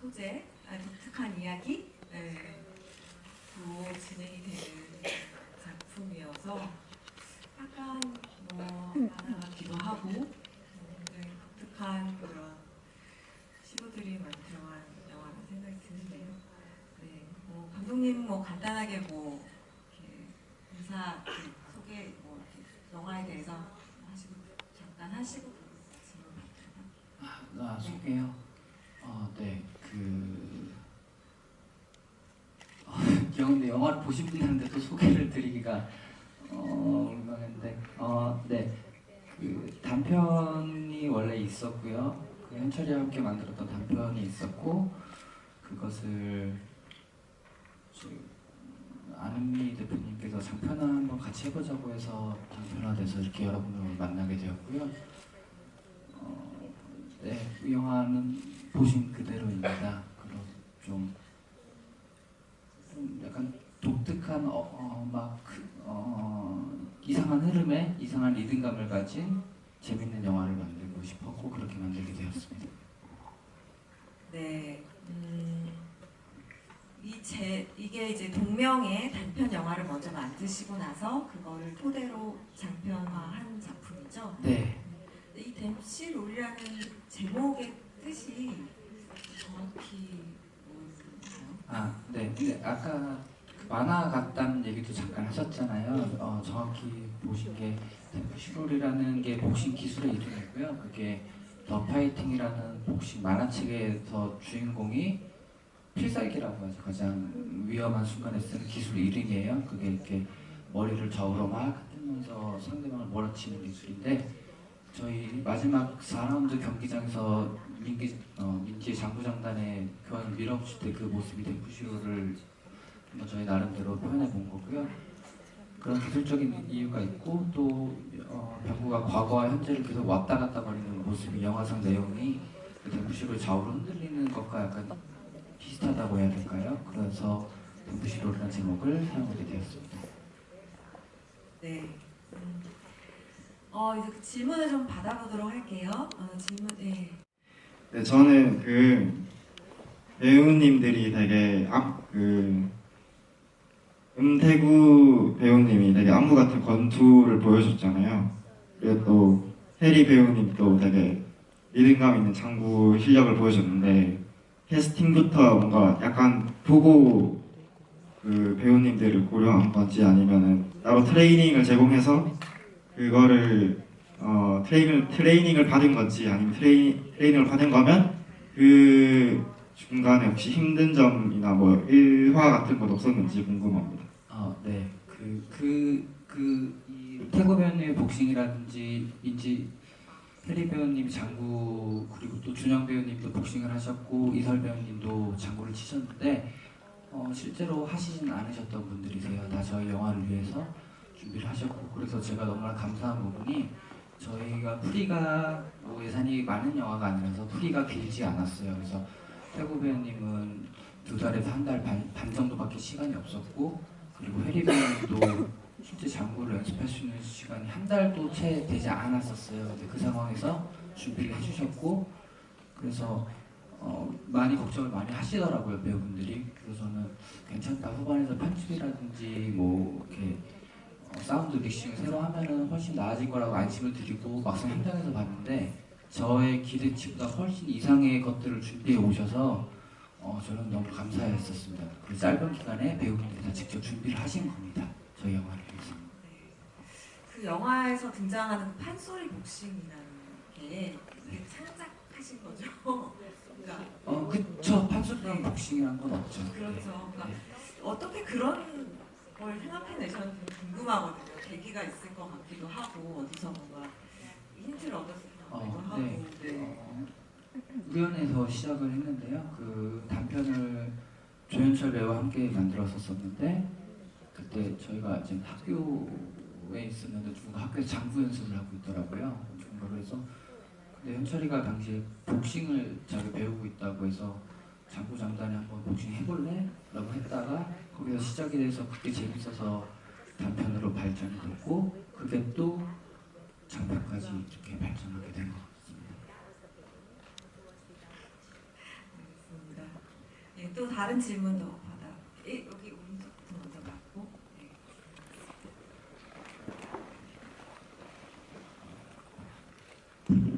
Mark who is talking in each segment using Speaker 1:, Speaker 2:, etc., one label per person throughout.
Speaker 1: 소재, 아, 독특한 이야기 네, 로 진행이 되는 작품이어서 약간 뭐 만화 같기도 하고 음, 굉장히 독특한 그런 시도들이 많이 들어간 영화라는 생각이 드는데요. 네, 뭐 감독님 뭐 간단하게 뭐 이렇게 인사 소개 뭐 영화에 대해서 하시고 잠깐 하시고 질문 받도록
Speaker 2: 아, 소개요? 어, 네, 그... 어, 영데 영화를 분들한테 또 소개를 드리기가 어, 민망한데 어, 네, 그 단편이 원래 있었고요. 그 현철이와 함께 만들었던 단편이 있었고 그것을 안은미 대표님께서 장편화 한번 같이 해보자고 해서 장편화돼서 이렇게 여러분을 만나게 되었고요. 어, 네, 이 영화는 보신 그대로입니다. 그리고 좀, 좀 약간 독특한 어, 어, 막 그, 어, 이상한 흐름에 이상한 리듬감을 가진 재밌는 영화를 만들고 싶었고 그렇게 만들게 되었습니다.
Speaker 1: 네. 음, 이 제 이게 이제 동명의 단편 영화를 먼저 만드시고 나서 그거를 토대로 장편화한 작품이죠.
Speaker 2: 네,
Speaker 1: 이 댐시 롤이라는 제목의 뜻이 정확히?
Speaker 2: 아, 네, 근데 아까 그 만화 같다는 얘기도 잠깐 하셨잖아요. 어, 정확히 보신 게 슈롤이라는 게 복싱 기술의 이름이고요. 그게 더 파이팅이라는 복싱 만화책에서 주인공이 필살기라고 하죠. 가장 위험한 순간에 쓰는 기술 이름이에요. 그게 이렇게 머리를 좌우로 막 흔들면서 상대방을 몰아치는 기술인데 저희 마지막 4라운드 경기장에서 민기, 어, 민지 장구장단의 교환을 밀어붙일 때 그 모습이 댐프시로를 뭐 저희 나름대로 표현해 본 거고요. 그런 기술적인 이유가 있고 또 어, 병구가 과거와 현재를 계속 왔다 갔다 거리는 모습이 영화상 내용이 그 댐프시로를 좌우로 흔들리는 것과 약간 비슷하다고 해야 될까요? 그래서 댐프시로라는 제목을 사용하게 되었습니다.
Speaker 1: 네. 음, 어 이제 그 질문을 좀 받아보도록 할게요. 어, 질문 네.
Speaker 3: 네, 저는 그 배우님들이 되게 아, 그 음태구 배우님이 되게 안무 같은 권투를 보여줬잖아요. 그리고 또 해리 배우님도 되게 리듬감 있는 장구 실력을 보여줬는데 캐스팅부터 뭔가 약간 보고 그 배우님들을 고려한 건지 아니면은 따로 트레이닝을 제공해서 그거를 어, 트레이닝, 트레이닝을 받은 건지 아니면 트레이, 트레이닝을 받은 거면 그 중간에 혹시 힘든 점이나 뭐 일화 같은 것 없었는지 궁금합니다.
Speaker 2: 어, 네. 그, 그, 그, 이 태고 배우님의 복싱이라든지, 인지, 해리 배우님이 장구, 그리고 또 준영 배우님도 복싱을 하셨고, 이설 배우님도 장구를 치셨는데, 어, 실제로 하시진 않으셨던 분들이세요. 다 저희 영화를 위해서 준비를 하셨고, 그래서 제가 정말 감사한 부분이, 저희가 프리가 뭐 예산이 많은 영화가 아니라서 프리가 길지 않았어요. 그래서 태고 배우님은 두 달에서 한달 반, 반 정도밖에 시간이 없었고, 그리고 해리 배우님도 실제 장구를 연습할 수 있는 시간이 한 달도 채 되지 않았었어요. 근데 그 상황에서 준비를 해주셨고 그래서 어, 많이 걱정을 많이 하시더라고요 배우분들이. 그래서는 괜찮다 후반에서 편집이라든지 뭐 이렇게 어, 사운드 믹싱 새로 하면은 훨씬 나아질 거라고 안심을 드리고 막상 현장에서 봤는데 저의 기대치보다 훨씬 이상의 것들을 준비해 오셔서 어, 저는 너무 감사했었습니다. 그 짧은 기간에 배우분들이 다 직접 준비를 하신 겁니다. 저희 영화를 위해서.
Speaker 1: 그 영화에서 등장하는 판소리 복싱이라는 게 창작하신 거죠. 그러니까
Speaker 2: 어, 그쵸. 판소리랑 복싱이란 건 없죠.
Speaker 1: 그렇죠. 그러니까
Speaker 2: 네.
Speaker 1: 어떻게 그런 걸 생각해내셨는지 궁금하거든요. 계기가 있을 것 같기도 하고 어디서 뭔가 힌트를 얻었을 것 같기도
Speaker 2: 어,
Speaker 1: 하고.
Speaker 2: 네.
Speaker 1: 네.
Speaker 2: 어, 우연해서 시작을 했는데요. 그 단편을 조현철 배우와 함께 만들었었었는데 그때 저희가 이제 학교에 있었는데 누군가 학교에 장구 연습을 하고 있더라고요. 그래서 근데 현철이가 당시에 복싱을 자기 배우고 있다고 해서 장구 장단에 한번 복싱 해볼래? 라고 했다가 거기서 시작이 돼서 그게 재밌어서 단편으로 발전이 됐고 그게 또 장편까지 이렇게 발전하게 된 것 같습니다.
Speaker 1: 알겠습니다. 또 다른 질문도 받아. 예, 여기 오른쪽부터 먼저 받고. 네.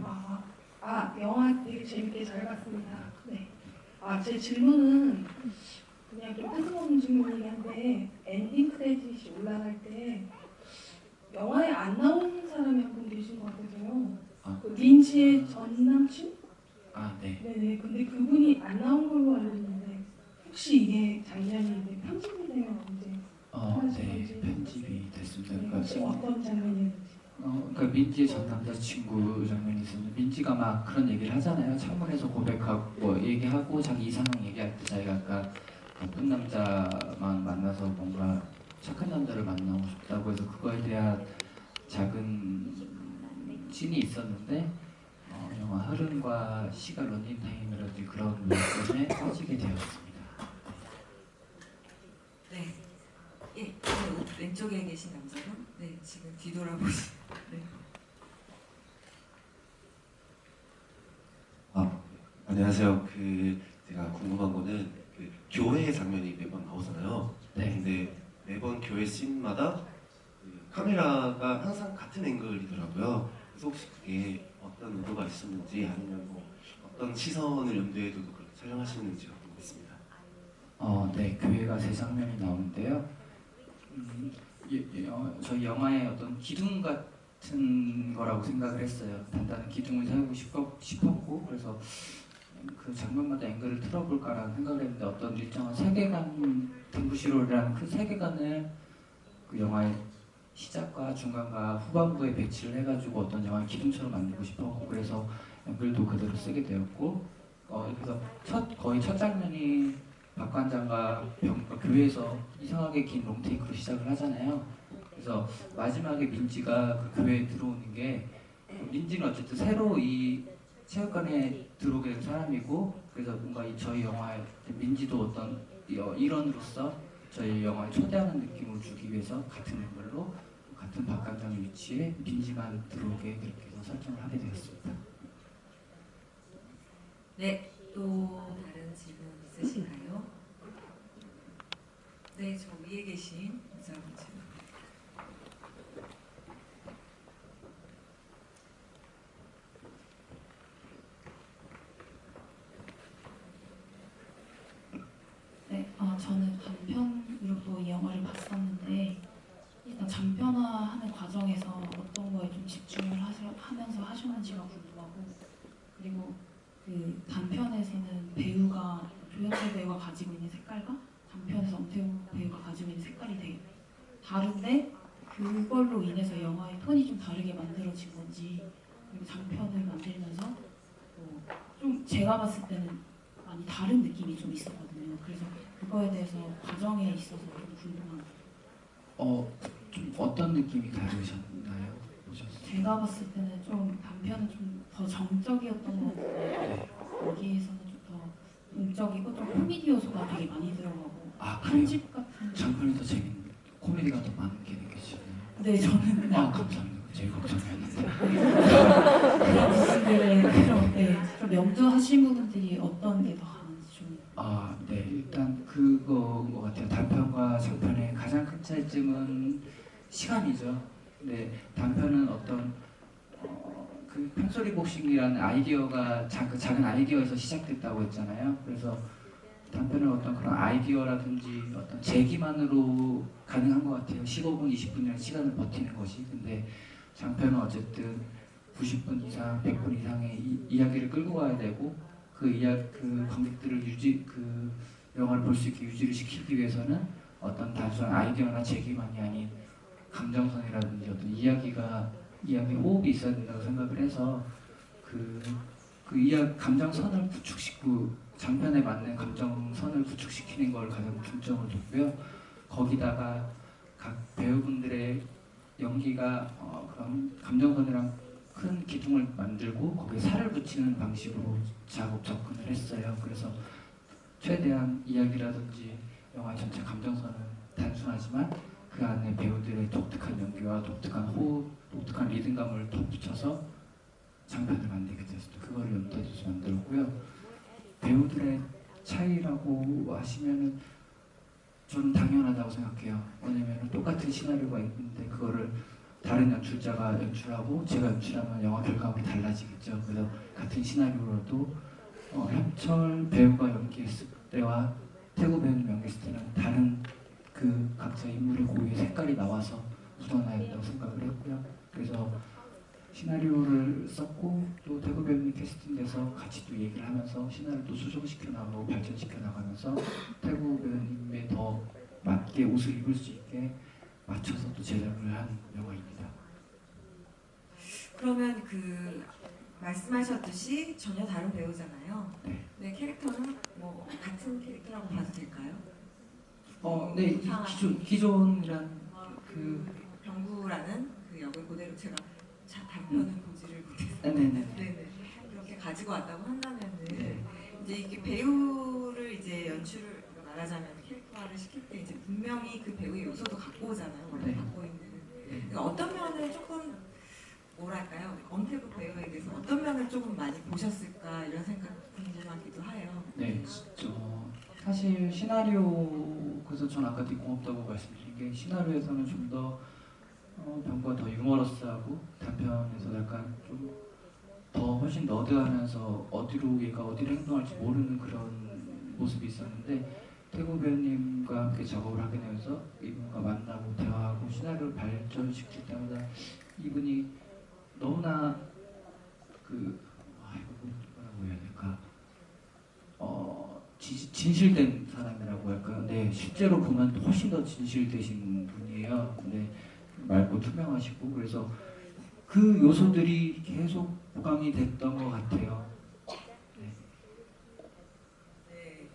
Speaker 4: 아, 아, 영화 되게 재밌게 잘 봤습니다. 네. 아, 제 질문은 그냥 좀 뜬금없는 질문이긴 한데 엔딩 크레딧이 올라갈 때 영화에 안 나오는 사람이 한 분 계신 것 같아서요.
Speaker 2: 아.
Speaker 4: 그 린치의 전 남친?
Speaker 2: 아 네.
Speaker 4: 네네. 근데 그분이 안 나온 걸로 알고 있는데 혹시 이게 이제 편집이 되면 언제?
Speaker 2: 어, 네 편집이 됐습니다.
Speaker 4: 네,
Speaker 2: 그러니까
Speaker 4: 혹시
Speaker 2: 지금
Speaker 4: 어떤 장면이었는지.
Speaker 2: 어, 그러니까 민지의 전 남자친구 장면이 있었는데 민지가 막 그런 얘기를 하잖아요. 창문에서 고백하고 뭐 얘기하고 자기 이상형 얘기할 때 자기가 아까 나쁜 남자만 만나서 뭔가 착한 남자를 만나고 싶다고 해서 그거에 대한 작은 씬이 있었는데 어, 영화 흐름과 시간 런닝타임이라든지 그런 것 때문에 빠지게 되었습니다.
Speaker 1: 네. 예, 네, 왼쪽에 계신 남자분. 네, 지금 뒤돌아보시. 네.
Speaker 5: 안녕하세요. 그 제가 궁금한 거는 그 교회 장면이 매번 나오잖아요.
Speaker 2: 네.
Speaker 5: 근데 매번 교회 씬마다 그 카메라가 항상 같은 앵글이더라고요. 그래서 혹시 그게 어떤 의도가 있었는지 아니면 뭐 어떤 시선을 염두에 두고 그렇게 촬영하시는지가 궁금했습니다.
Speaker 2: 어, 네, 교회가 세 장면이 나오는데요. 음, 예, 예, 어, 저희 영화의 어떤 기둥 같은 거라고 생각을 했어요. 단단한 기둥을 세우고 싶었, 싶었고 그래서 그 장면마다 앵글을 틀어볼까라는 생각을 했는데 어떤 일정한 세계관 댕부시로라는 그 세계관을 그 영화의 시작과 중간과 후반부에 배치를 해가지고 어떤 영화의 기둥처럼 만들고 싶었고 그래서 앵글도 그대로 쓰게 되었고 어, 그래서 첫 거의 첫 장면이 박관장과 병, 어, 교회에서 이상하게 긴 롱테이크로 시작을 하잖아요. 그래서 마지막에 민지가 그 교회에 들어오는 게 민지는 어쨌든 새로 이 체육관에 들어오게 된 사람이고 그래서 뭔가 이 저희 영화에 민지도 어떤 여- 일원으로서 저희 영화에 초대하는 느낌을 주기 위해서 같은 앵글로 같은 박관장의 위치에 민지만 들어오게 그렇게 해서 설정을 하게 되었습니다.
Speaker 1: 네, 또 다른 있으신가요? 네, 저 위에 계신 여자분 질문.
Speaker 6: 네, 아, 저는 단편으로 또이 영화를 봤었는데 일단 장편화하는 과정에서 어떤 거에 좀 집중을 하셔, 하면서 하셨는지가 궁금하고 그리고 그 단편에서는 배우가 조현철 배우가 가지고 있는 색깔과 단편에서 엄태웅 배우가 가지고 있는 색깔이 되게 다른데 그걸로 인해서 영화의 톤이 좀 다르게 만들어진 건지 그리고 장편을 만들면서 뭐 좀 제가 봤을 때는 많이 다른 느낌이 좀 있었거든요. 그래서 그거에 대해서 과정에 있어서 좀 궁금한
Speaker 2: 어, 좀 어떤 느낌이 다르셨나요? 보셨어요?
Speaker 6: 제가 봤을 때는 좀 단편은 좀 더 정적이었던 것 같고 여기에서는 동적이고 좀 코미디 요소가 되게 많이 들어가고
Speaker 2: 아?
Speaker 6: 편집 같은
Speaker 2: 장편이 더 재밌는 코미디가 더 많은 게 느껴지셨나요?
Speaker 6: 네 저는
Speaker 2: 아 감사합니다. 제일 걱정이었는데.
Speaker 6: 부분들을 그런 네, 좀 염두하신 부분들이 어떤 게더 강한지 좀
Speaker 2: 아, 네. 일단 그거인 것 같아요. 단편과 장편의 가장 큰 차이점은 시간이죠. 네, 단편은 어떤 펜소리 복싱이라는 아이디어가 작, 그 작은 아이디어에서 시작됐다고 했잖아요. 그래서 단편은 어떤 그런 아이디어라든지 어떤 제기만으로 가능한 것 같아요. 15분, 20분이라는 시간을 버티는 것이. 근데 장편은 어쨌든 90분 이상, 100분 이상의 이, 이야기를 끌고 가야 되고 그 이야 그 관객들을 유지 그 영화를 볼 수 있게 유지를 시키기 위해서는 어떤 단순한 아이디어나 제기만이 아닌 감정선이라든지 어떤 이야기가 이야기 호흡이 있어야 된다고 생각을 해서 그, 그 이야 감정선을 구축시키고 장편에 맞는 감정선을 구축시키는 걸 가장 중점을 뒀고요. 거기다가 각 배우분들의 연기가 어, 그런 감정선이랑 큰 기둥을 만들고 거기에 살을 붙이는 방식으로 작업 접근을 했어요. 그래서 최대한 이야기라든지 영화 전체 감정선은 단순하지만 그 안에 배우들의 독특한 연기와 독특한 호흡, 독특한 리듬감을 덧붙여서 장편을 만들게 되었습니다. 그거를 염두에 두서 만들었고요. 배우들의 차이라고 하시면은 저는 당연하다고 생각해요. 왜냐면 똑같은 시나리오가 있는데 그거를 다른 연출자가 연출하고 제가 연출하면 영화 결과물이 달라지겠죠. 그래서 같은 시나리오라도 어, 현철 배우가 연기했을 때와 태구 배우님 연기했을 때는 다른 그 각자 인물의 고유의 색깔이 나와서 묻어나야 된다고 생각을 했고요. 그래서 시나리오를 썼고 또 태구 배우님 캐스팅돼서 같이 또 얘기를 하면서 시나리오 또 수정시켜 나가고 발전시켜 나가면서 태구 배우님에 더 맞게 옷을 입을 수 있게 맞춰서 또 제작을 한 영화입니다.
Speaker 1: 그러면 그 말씀하셨듯이 전혀 다른 배우잖아요.
Speaker 2: 네.
Speaker 1: 네, 캐릭터는 뭐 같은 캐릭터라고 봐도 될까요?
Speaker 2: 어, 네, 이 기존 기존이란 그
Speaker 1: 병구라는 그 역을 그대로 제가 자, 단편을 보지를 못해서
Speaker 2: 네네네.
Speaker 1: 네네 그렇게 가지고 왔다고 한다면은
Speaker 2: 네.
Speaker 1: 이제 이게 배우를 이제 연출을 말하자면 캐릭터화를 시킬 때 이제 분명히 그 배우의 요소도 갖고 오잖아요. 원래
Speaker 2: 네.
Speaker 1: 갖고 있는. 그러니까 어떤 면을 조금 뭐랄까요? 엄태구 배우에 대해서 어떤 면을 조금 많이 보셨을까 이런 생각 궁금하기도 해요.
Speaker 2: 네, 저 사실 시나리오 그래서 전 아까 되게 고맙다고 말씀드린 게 시나리오에서는 좀더 어, 병과 더 유머러스하고 단편에서 약간 좀 더 훨씬 너드하면서 어디로 얘가 어디로 행동할지 모르는 그런 모습이 있었는데 태구 배우님과 함께 작업을 하게 되면서 이분과 만나고 대화하고 시나리오를 발전시킬 때마다 이분이 너무나 그 아, 이거 뭐라고 해야 될까 어, 지- 진실된 사람이라고 할까요? 네, 실제로 보면 훨씬 더 진실되신 분이에요. 네, 맑고 투명하시고 그래서 그 요소들이 계속 보강이 됐던 것 같아요.
Speaker 1: 네,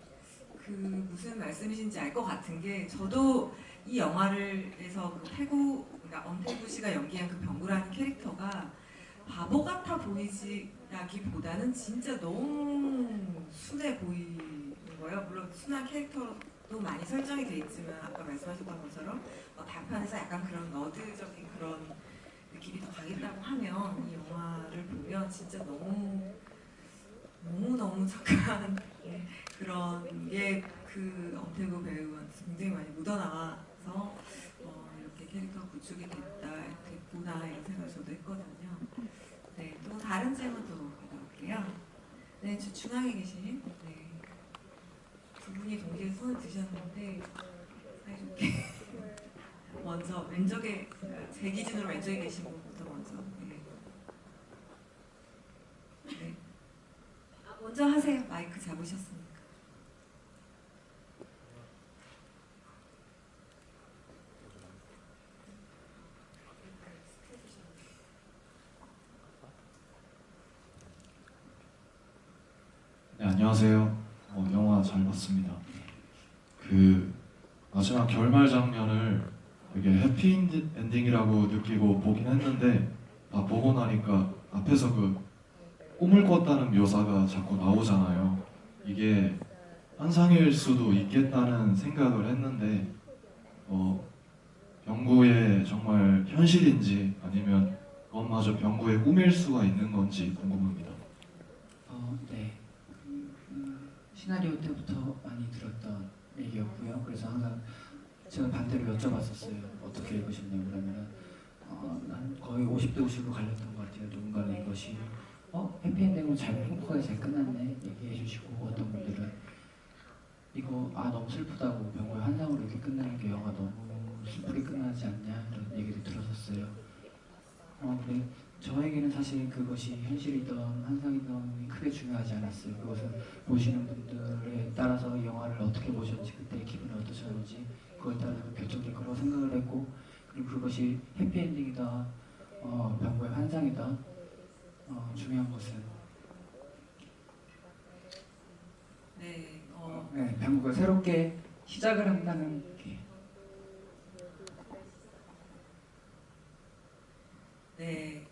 Speaker 1: 그 무슨 말씀이신지 알 것 같은 게 저도 이 영화를 해서 그 태구 그러니까 엄태구 씨가 연기한 그 병구라는 캐릭터가 바보 같아 보이지라기보다는 진짜 너무 순해 보이는 거예요. 물론 순한 캐릭터도 많이 설정이 돼 있지만 아까 말씀하셨던 것처럼 어, 단편에서 약간 그런 너드적인 그런 느낌이 더 강했다고 하면 이 영화를 보면 진짜 너무 너무 너무 착한 네, 그런 게 그 엄태구 배우한테 굉장히 많이 묻어나와서 어, 이렇게 캐릭터 구축이 됐다 됐구나 이런 생각을 저도 했거든요. 네, 또 다른 질문도 받아볼게요. 네, 저 중앙에 계신 네, 두 분이 동시에 손을 드셨는데 사이좋게 먼저 왼쪽에 제 기준으로 왼쪽에 계신 분부터 먼저 네. 네. 아, 먼저 하세요. 마이크 잡으셨으니까.
Speaker 7: 네, 안녕하세요. 어, 영화 잘 봤습니다. 그 마지막 결말 장면을 되게 해피 엔딩이라고 느끼고 보긴 했는데 아, 보고 나니까 앞에서 그 꿈을 꿨다는 묘사가 자꾸 나오잖아요. 이게 환상일 수도 있겠다는 생각을 했는데 어, 병구의 정말 현실인지 아니면 그것마저 병구의 꿈일 수가 있는 건지 궁금합니다.
Speaker 2: 어, 네. 그, 음, 시나리오 때부터 많이 들었던 얘기였고요. 그래서 항상 제가 반대로 여쭤봤었어요. 어떻게 읽으셨냐고 그러면은 어, 난 거의 50대 50으로 갈렸던 것 같아요. 누군가는 이것이 어 해피엔딩으로 잘 행복하게 잘 끝났네 얘기해 주시고 어떤 분들은 이거 아 너무 슬프다고 병고의 환상으로 이렇게 끝나는 게 영화 너무 슬프게 끝나지 않냐 이런 얘기를 들었었어요. 어, 근데 저에게는 사실 그것이 현실이든 환상이든 크게 중요하지 않았어요. 그것은 보시는 분들에 따라서 이 영화를 어떻게 보셨는지 그때 기분이 어떠셨는지 그거에 따라서 결정될 거라고 생각을 했고 그리고 그것이 해피엔딩이다 어, 병고의 환상이다 어, 중요한 것은.
Speaker 1: 네, 어,
Speaker 2: 네, 병고가 새롭게 시작을 한다는 게.
Speaker 1: 네,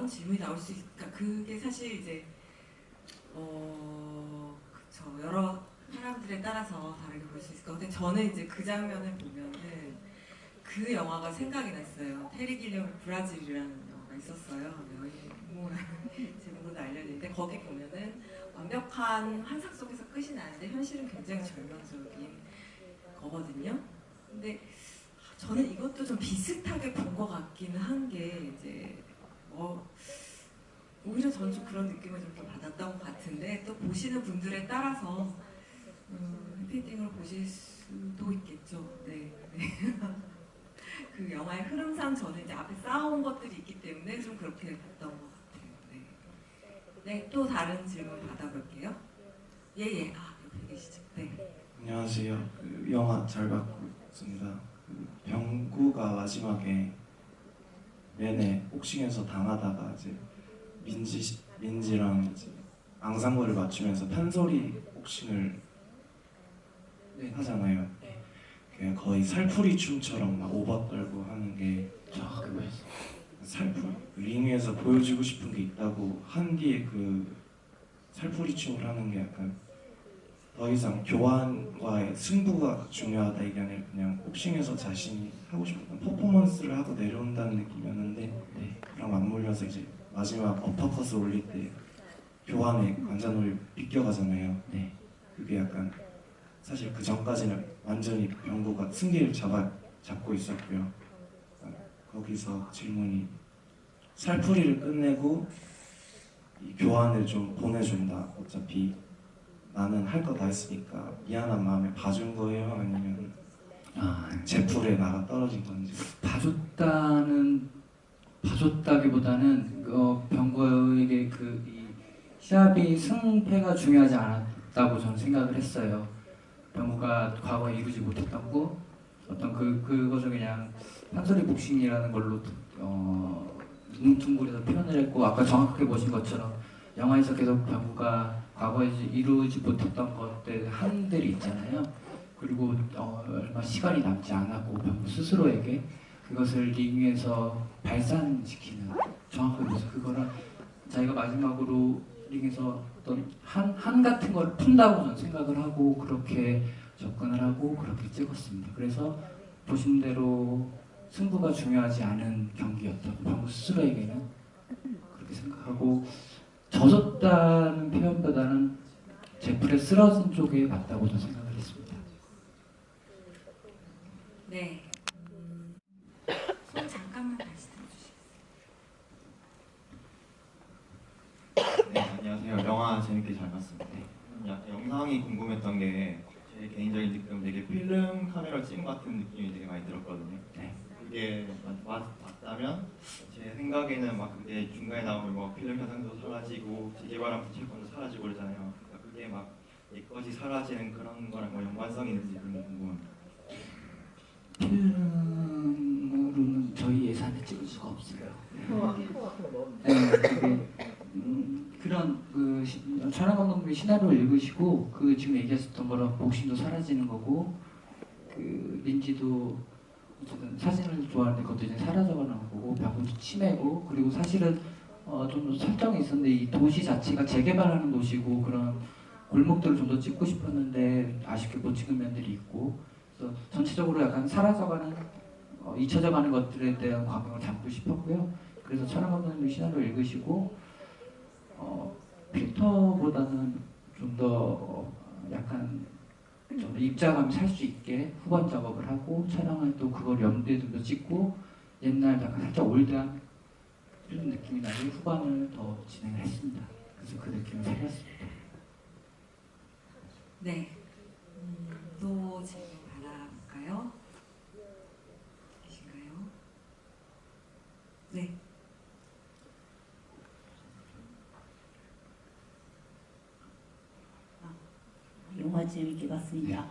Speaker 1: 그런 질문이 나올 수 있으니까 그게 사실 이제 어, 그쵸 여러 사람들에 따라서 다르게 볼 수 있을 것 같은데 저는 이제 그 장면을 보면은 그 영화가 생각이 났어요. 테리 길리엄의 브라질이라는 영화가 있었어요. 여인모라는 제목으로 알려져 있는데 거기 보면은 완벽한 환상 속에서 끝이 나는데 현실은 굉장히 절망적인 거거든요. 근데 저는 이것도 좀 비슷하게 본 것 같기는 한 게 이제 뭐 오히려 저는 좀 그런 느낌을 좀 더 받았던 것 같은데 또 보시는 분들에 따라서 음, 해피엔딩을 보실 수도 있겠죠. 네. 네. 그 영화의 흐름상 저는 이제 앞에 쌓아온 것들이 있기 때문에 좀 그렇게 봤던 것 같아요. 네. 네, 또 다른 질문 받아볼게요. 예, 예. 아, 옆에 계시죠. 네.
Speaker 8: 안녕하세요. 그 영화 잘 봤고 있습니다. 그 병구가 마지막에 내내 복싱에서 당하다가 이제 민지 씨- 민지랑 이제 앙상블을 맞추면서 판소리 복싱을
Speaker 2: 네.
Speaker 8: 하잖아요. 그냥 거의 살풀이 춤처럼 막 오버 떨고 하는 게
Speaker 2: 정확하게 보셨어요.
Speaker 8: 살풀 링 위에서 보여주고 싶은 게 있다고 한 뒤에 그 살풀이 춤을 하는 게 약간 더 이상 교환과의 승부가 중요하다 이게 아니라 그냥 복싱에서 자신이 하고 싶은 퍼포먼스를 하고 내려온다는 느낌이었는데
Speaker 2: 네.
Speaker 8: 그랑 맞물려서 이제 마지막 어퍼컷을 올릴 때 교환에 관자놀이 비껴가잖아요.
Speaker 2: 네.
Speaker 8: 그게 약간 사실 그 전까지는 완전히 병구가 승기를 잡아 잡고 있었고요. 아, 거기서 질문이 살풀이를 끝내고 이 교환을 좀 보내준다. 어차피 나는 할 거 다 했으니까 미안한 마음에 봐준 거예요. 아니면
Speaker 2: 아,
Speaker 8: 제풀에 나가 떨어진 건지.
Speaker 2: 봐줬다는 봐줬다기보다는 어, 병거에게 그이 시합이 승패가 중요하지 않았다고 저는 생각을 했어요. 병구가 과거에 이루지 못했던 거 어떤 그 그것을 그냥 판소리 복싱이라는 걸로 어, 뭉뚱그려서 표현을 했고 아까 정확하게 보신 것처럼 영화에서 계속 병구가 과거에 이루지 못했던 것들 한들이 있잖아요. 그리고 어, 얼마 시간이 남지 않았고 병구 스스로에게 그것을 링 위에서 발산시키는 정확하게 그래서 그거를 자기가 마지막으로 링에서 어떤 한, 한 같은 걸 푼다고 저는 생각을 하고 그렇게 접근을 하고 그렇게 찍었습니다. 그래서 보신 대로 승부가 중요하지 않은 경기였다고 병구 스스로에게는 그렇게 생각하고 젖었다는 표현보다는 제풀에 쓰러진 쪽에 맞다고 저는 생각을 했습니다.
Speaker 1: 네. 음, 손 잠깐만 다시 들어주시겠어요?
Speaker 3: 네, 안녕하세요. 영화 재밌게 잘 봤습니다. 야- 영상이 궁금했던 게 제 개인적인 느낌 되게 필름 카메라 찍은 것 같은 느낌이 되게 많이 들었거든요.
Speaker 2: 네.
Speaker 3: 그게 맞다면 제 생각에는 막 그게 중간에 나오면 뭐 필름 현상도 사라지고 재개발한 부채권도 사라지고 그러잖아요. 그러니까 그게 막 예까지 사라지는 그런 거랑 뭐 연관성이 있는지 그런.
Speaker 2: 필름으로는 저희 예산에 찍을 수가 없어요. 네, 음, 그런 그 시- 촬영 감독님이 시나리오를 읽으시고 그 지금 얘기하셨던 거랑 복싱도 사라지는 거고 그 민지도 사진을 좋아하는데 그것도 이제 사라져가는 거고 병원도 치매고 그리고 사실은 어, 좀 설정이 있었는데 이 도시 자체가 재개발하는 도시고 그런 골목들을 좀 더 찍고 싶었는데 아쉽게 못 찍은 면들이 있고 그래서 전체적으로 약간 사라져가는 어, 잊혀져가는 것들에 대한 광경을 담고 싶었고요. 그래서 촬영 감독님이 시나리오 읽으시고 어, 필터보다는 좀 더 약간 좀 입자감이 살 수 있게 후반 작업을 하고 촬영할 또 그걸 염두에 두며 찍고 옛날 약간 살짝 올드한 이런 느낌이 나게 후반을 더 진행을 했습니다. 그래서 그 느낌을 살렸습니다.
Speaker 1: 네. 음, 또 질문 받아볼까요? 계신가요? 네.
Speaker 9: 영화 재밌게 봤습니다.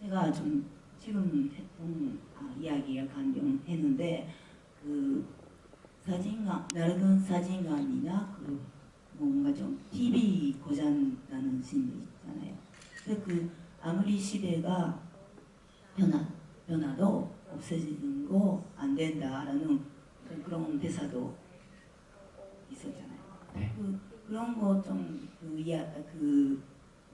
Speaker 9: 제가 좀 지금 했던 아, 이야기 약간 좀 했는데 그 사진관 낡은 사진관이나 그 뭔가 좀 TV 고장 나는 씬도 있잖아요. 근데 그 아무리 시대가 변화 변화도 없어지는 거 안 된다라는 그런 대사도 있었잖아요.
Speaker 2: 네.
Speaker 9: 그 그런 거 좀그 이야 그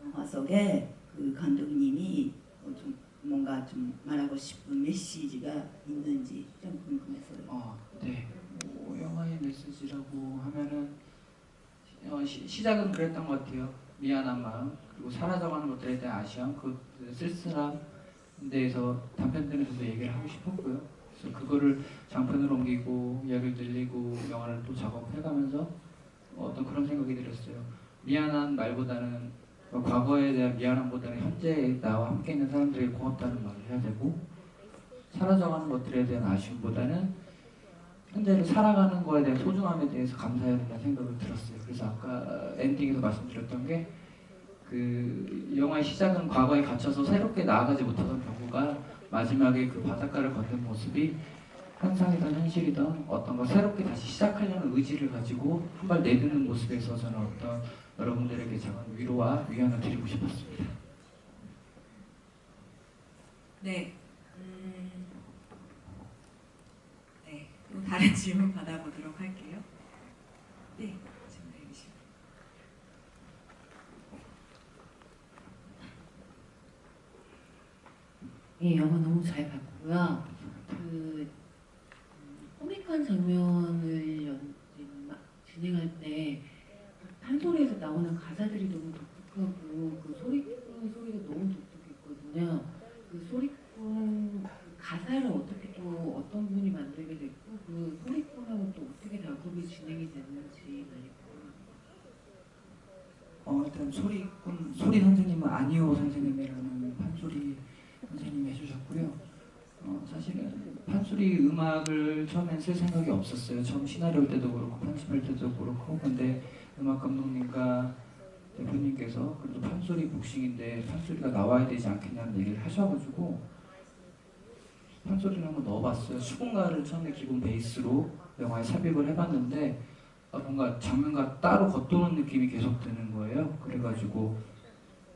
Speaker 9: 영화 속에 그 감독님이 어, 좀 뭔가 좀 말하고 싶은 메시지가 있는지 좀 궁금해서요.
Speaker 2: 어, 네. 뭐 영화의 메시지라고 하면은 어, 시, 시작은 그랬던 것 같아요. 미안한 마음 그리고 사라져가는 것들에 대한 아쉬움 그 쓸쓸함 대해서 단편들에서도 얘기를 하고 싶었고요. 그래서 그거를 장편으로 옮기고 이야기를 들리고 영화를 또 작업해가면서 어떤 그런 생각이 들었어요. 미안한 말보다는 과거에 대한 미안함보다는 현재 나와 함께 있는 사람들에게 고맙다는 말을 해야 되고 사라져가는 것들에 대한 아쉬움보다는 현재를 살아가는 거에 대한 소중함에 대해서 감사해야 된다는 생각을 들었어요. 그래서 아까 엔딩에서 말씀드렸던 게 그 영화의 시작은 과거에 갇혀서 새롭게 나아가지 못하던 경우가 마지막에 그 바닷가를 걷는 모습이 환상이든 현실이든 어떤 걸 새롭게 다시 시작하려는 의지를 가지고 한 발 내딛는 모습에서 저는 어떤 여러분들에게 작은 위로와 위안을 드리고 싶었습니다.
Speaker 1: 네. 음, 네. 또 다른 질문 받아보도록 할게요. 네.
Speaker 10: 예, 영화 너무 잘 봤고요. 그 음, 코믹한 장면을 연, 막 진행할 때 판소리에서 나오는 가사들이 너무 독특하고 그 소리꾼 소리가 너무 독특했거든요. 그 소리꾼 그 가사를 어떻게 또 어떤 분이 만들게 됐고 그 소리꾼하고 또 어떻게 작업이 진행이 됐는지 많이.
Speaker 2: 어, 일단 소리꾼 소리 선생님은 아니오 선생님이라는 판소리 선생님이 해주셨고요. 어, 사실은 판소리 음악을 처음엔 쓸 생각이 없었어요. 처음 시나리오 때도 그렇고 편집할 때도 그렇고 근데 음악 감독님과 대표님께서 그래도 판소리 복싱인데 판소리가 나와야 되지 않겠냐는 얘기를 하셔가지고 판소리를 한번 넣어봤어요. 수군가를 처음에 기본 베이스로 영화에 삽입을 해봤는데 아, 뭔가 장면과 따로 겉도는 느낌이 계속 드는 거예요. 그래가지고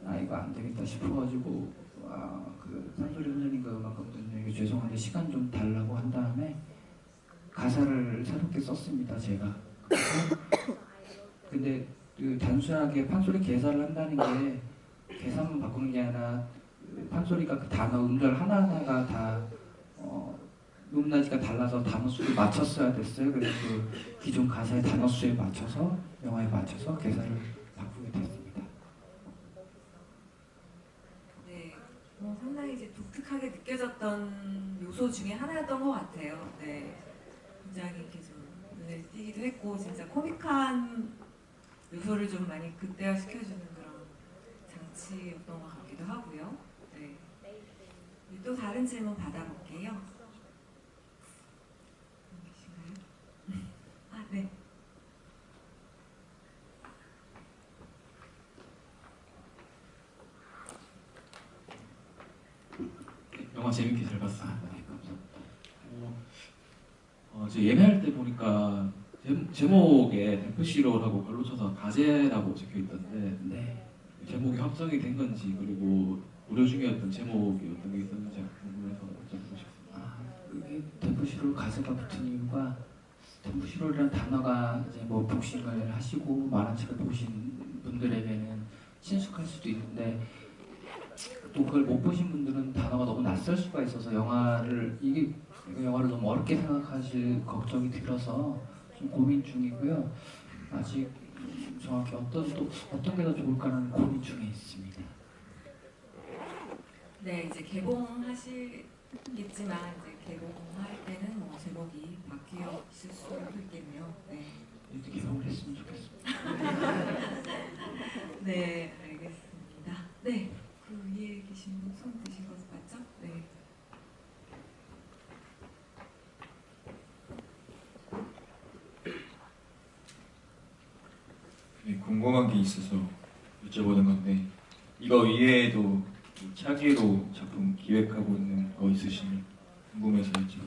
Speaker 2: 아 이거 안 되겠다 싶어가지고 아 그 판소리 선생님과 음악 감독님에게 죄송한데 시간 좀 달라고 한 다음에 가사를 새롭게 썼습니다. 제가. 근데 그 단순하게 판소리 계산을 한다는 게 계산만 바꾸는 게 아니라 그 판소리가 그 단어 음절 하나하나가 다 어, 높낮이가 달라서 단어 수를 맞췄어야 됐어요. 그래서 그 기존 가사의 단어 수에 맞춰서 영화에 맞춰서 계산을 바꾸게 됐습니다.
Speaker 1: 네. 어, 상당히 이제 독특하게 느껴졌던 요소 중에 하나였던 것 같아요. 네. 굉장히 좀 눈에 띄기도 했고 진짜 코믹한 요소를 좀 많이 극대화 시켜주는 그런 장치였던 것 같기도 하고요. 네. 또 다른 질문 받아볼게요. 계신가요? 아, 네.
Speaker 11: 영화 재밌게 잘 봤어요. 어, 어, 저 예매할 때 보니까 제, 제목에 데프시로라고 글로 쳐서 가제라고 적혀 있던데
Speaker 2: 네.
Speaker 11: 제목이 확정이 된 건지 그리고 우려 중이었던 제목이 어떤 게 있었는지 궁금해서 여쭤보고 싶습니다.
Speaker 2: 아, 이게 템프시롤 가사가 붙은 이유가 템프시롤이라는 단어가 이제 뭐 복싱을 하시고 만화책을 보신 분들에게는 친숙할 수도 있는데 또 그걸 못 보신 분들은 단어가 너무 낯설 수가 있어서 영화를 이게 영화를 너무 어렵게 생각하실 걱정이 들어서 좀 고민 중이고요. 아직 정확히 어떤 또 어떤 게 더 좋을까라는 고민 중에 있습니다.
Speaker 1: 네, 이제 개봉하시겠지만 이제 개봉할 때는 뭐 제목이 바뀌었을 수도 있겠네요. 네.
Speaker 2: 이렇게 개봉을 했으면 좋겠습니다.
Speaker 1: 네, 알겠습니다. 네, 그 위에 계신 분손 드신 것 맞죠? 네.
Speaker 12: 네, 궁금한 게 있어서 여쭤보는 건데 이거 이외에도 뭐 차기로 작품 기획하고 있는 거 있으시면 궁금해서 여쭤.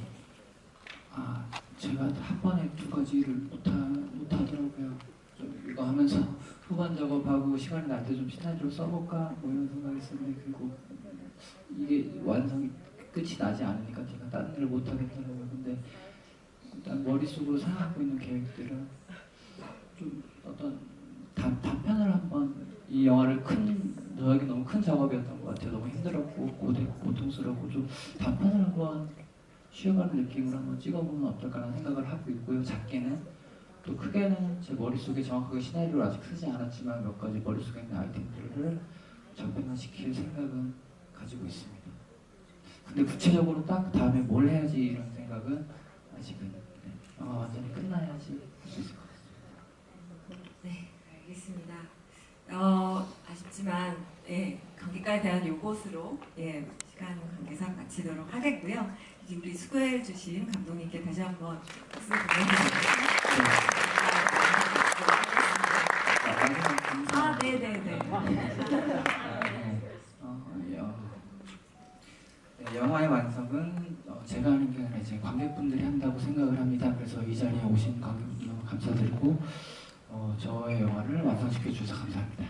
Speaker 2: 아, 제가 한 번에 두 가지를 못하, 못하더라고요. 좀 이거 하면서 후반 작업하고 시간이 날때 좀 시나리오 써볼까 뭐 이런 생각했었는데 그리고 이게 완성이 끝이 나지 않으니까 제가 다른 일을 못 하겠더라고요. 근데 일단 머릿속으로 생각하고 있는 계획들은 좀 어떤 단, 단편을 한번 이 영화를 큰 저에게 너무 큰 작업이었던 것 같아요. 너무 힘들었고 고대, 고통스럽고 좀 단편을 한번 쉬어가는 느낌으로 한번 찍어보면 어떨까라는 생각을 하고 있고요. 작게는 또 크게는 제 머릿속에 정확하게 시나리오를 아직 쓰지 않았지만 몇 가지 머릿속에 있는 아이템들을 장편화시킬 생각은 가지고 있습니다. 근데 구체적으로 딱 다음에 뭘 해야지 이런 생각은 아직은 네. 영화 완전히 끝나야지 할 수 있을 것.
Speaker 1: 네, 알겠습니다. 어, 아쉽지만 예, 관객과에 대한 요것으로 예, 시간 관계상 마치도록 하겠고요. 이제 우리 수고해 주신 감독님께 다시 한번 박수 보내드리겠습니다. 아, 네, 네, 네.
Speaker 2: 어, 여- 네, 영화의 완성은 어, 제가 하는 게 아니라 이제 관객분들이 한다고 생각을 합니다. 그래서 이 자리에 오신 관객분들 너무 감사드리고 어, 저의 영화를 완성시켜 주셔서 감사합니다.